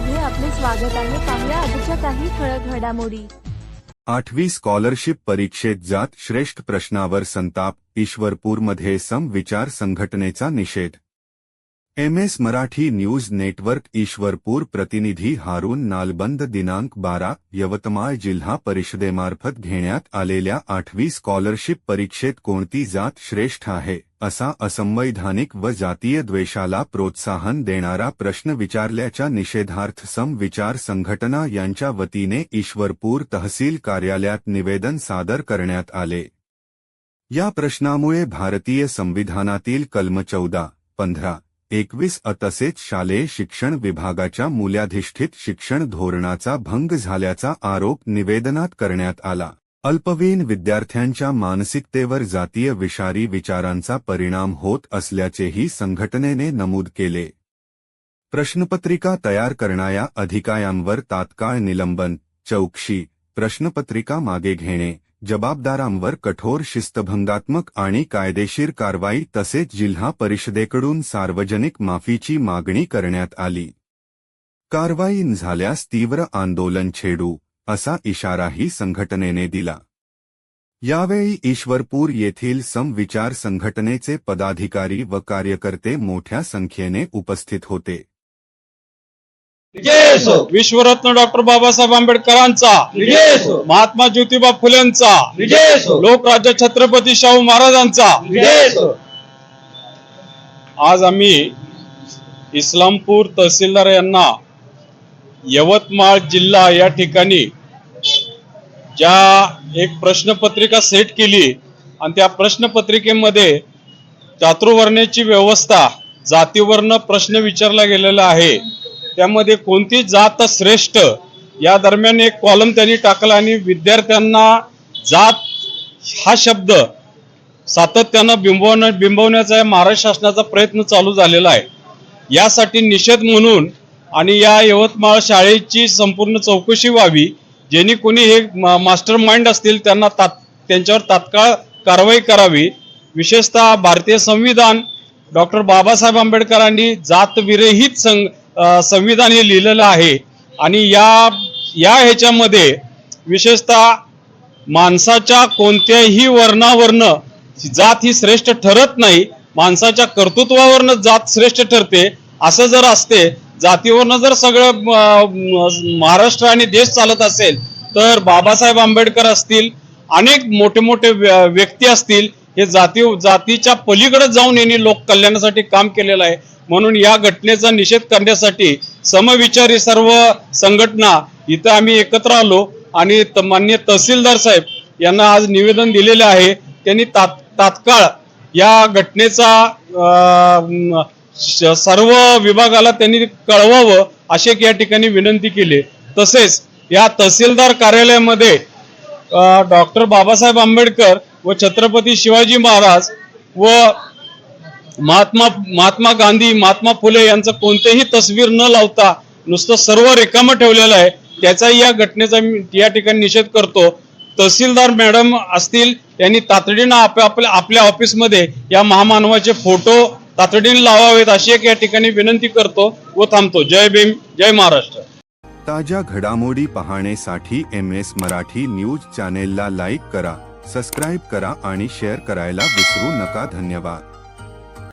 मध्ये आपले स्वागत आहे. पाहूया आजच्या काही ठळक घडामोडी. आठवी स्कॉलरशिप परीक्षेत जात श्रेष्ठ प्रश्नावर संताप ईश्वरपूरमध्ये समविचार संघटनेचा निषेध. M S Marathi news network Ishwarpur प्रतिनिधी हारून नालबंद दिनांक बारा यवतमाळ जिल्हा परिषदेमार्फत घेण्यात आलेल्या आठवी स्कॉलरशिप परीक्षेत कोणती जात श्रेष्ठ आहे? असा असंवैधानिक व जातीय द्वेषाला प्रोत्साहन देणारा प्रश्न विचारल्याच्या निषेधार्थ सम विचार संघटना यांच्या वतीने ईश्वरपूर तहसील कार्यालयात निवेदन सादर करण्यात आले. या प्रश्नामुळे भारतीय संविधानातील कलम चौदा पंधरा एकवीस तसेच शालेय शिक्षण विभागाच्या मूल्याधिष्ठित शिक्षण धोरणाचा भंग झाल्याचा आरोप निवेदनात करण्यात आला. अल्पवयीन विद्यार्थ्यांच्या मानसिकतेवर जातीय विषारी विचारांचा परिणाम होत असल्याचेही संघटनेने नमूद केले. प्रश्नपत्रिका तयार करणाऱ्या अधिकायांवर तात्काळ निलंबन चौकशी प्रश्नपत्रिका मागे घेणे जबाबदारांवर कठोर शिस्तभंगात्मक आणि कायदेशीर कारवाई तसेच जिल्हा परिषदेकडून सार्वजनिक माफीची मागणी करण्यात आली. कारवाई झाल्यास तीव्र आंदोलन छेडू असा इशाराही संघटनेने दिला. यावेळी ईश्वरपूर येथील समविचार संघटनेचे पदाधिकारी व कार्यकर्ते मोठ्या संख्येने उपस्थित होते. विश्वरत्न डॉक्टर बाबासाहेब आंबेडकरांचा महात्मा ज्योतिबा फुलेंचा लोकराज्य छत्रपती शाहू महाराजांचा. आज आम्ही इस्लामपूर तहसीलदार यांना यवतमाळ जिल्हा या ठिकाणी ज्या एक प्रश्नपत्रिका सेट केली आणि त्या प्रश्नपत्रिकेमध्ये चातुर्वर्ण्याची व्यवस्था जातीवरनं प्रश्न विचारला गेलेला आहे त्यामध्ये कोणती जात श्रेष्ठ या दरम्यान एक कॉलम त्यांनी टाकला आणि विद्यार्थ्यांना जात हा शब्द सातत्यानं बिंबवण्या बिंबवण्याचा या महाराष्ट्र शासनाचा प्रयत्न चालू झालेला आहे. यासाठी निषेध म्हणून आणि या यवतमाळ शाळेची संपूर्ण चौकशी व्हावी ज्यांनी कोणी हे मास्टर माइंड असतील त्यांना तात त्यांच्यावर तात्काळ कारवाई करावी. विशेषतः भारतीय संविधान डॉक्टर बाबासाहेब आंबेडकरांनी जातविरहित सं संविधान हे लिहिलेलं आहे. आणि या या ह्याच्यामध्ये विशेषतः माणसाच्या कोणत्याही वर्णावरनं जात ही श्रेष्ठ ठरत नाही. माणसाच्या कर्तृत्वावरनं जात श्रेष्ठ ठरते. असं जर असते जातीवरनं जर सगळं महाराष्ट्र आणि देश चालत असेल तर बाबासाहेब आंबेडकर असतील अनेक मोठे मोठे व्य- व्यक्ती असतील हे जाती जातीच्या पलीकडे जाऊन यांनी लोक कल्याणासाठी काम केलेलं आहे. म्हणून या घटनेचा निषेध करण्यासाठी समविचारी सर्व संघटना इथं आम्ही एकत्र आलो आणि त- तहसीलदार साहेब यांना आज निवेदन दिलेले आहे. त्यांनी तात तात्काळ या घटनेचा सर्व विभागाला त्यांनी कळवावं अशी एक या ठिकाणी विनंती केली. तसेच या तहसीलदार कार्यालयामध्ये डॉक्टर बाबासाहेब आंबेडकर व छत्रपती शिवाजी महाराज व महात्मा महात्मा गांधी महात्मा फुले यांचं कोणतेही तस्वीर न लावता नुसतं सर्व रिकामं ठेवलेलं आहे. त्याचाही या घटनेचा मी या ठिकाणी निषेध करतो. तहसीलदार मॅडम असतील त्यांनी तातडीनं आपल्या आपल्या आपल्या ऑफिसमध्ये या महामानवाचे फोटो तातडीने लावावेत अशी एक या ठिकाणी विनंती करतो व थांबतो. जय भीम जय महाराष्ट्र. ताज्या घडामोडी पाहण्यासाठी एम एस मराठी न्यूज चॅनेलला लाईक करा सबस्क्राईब करा आणि शेअर करायला विसरू नका. धन्यवाद.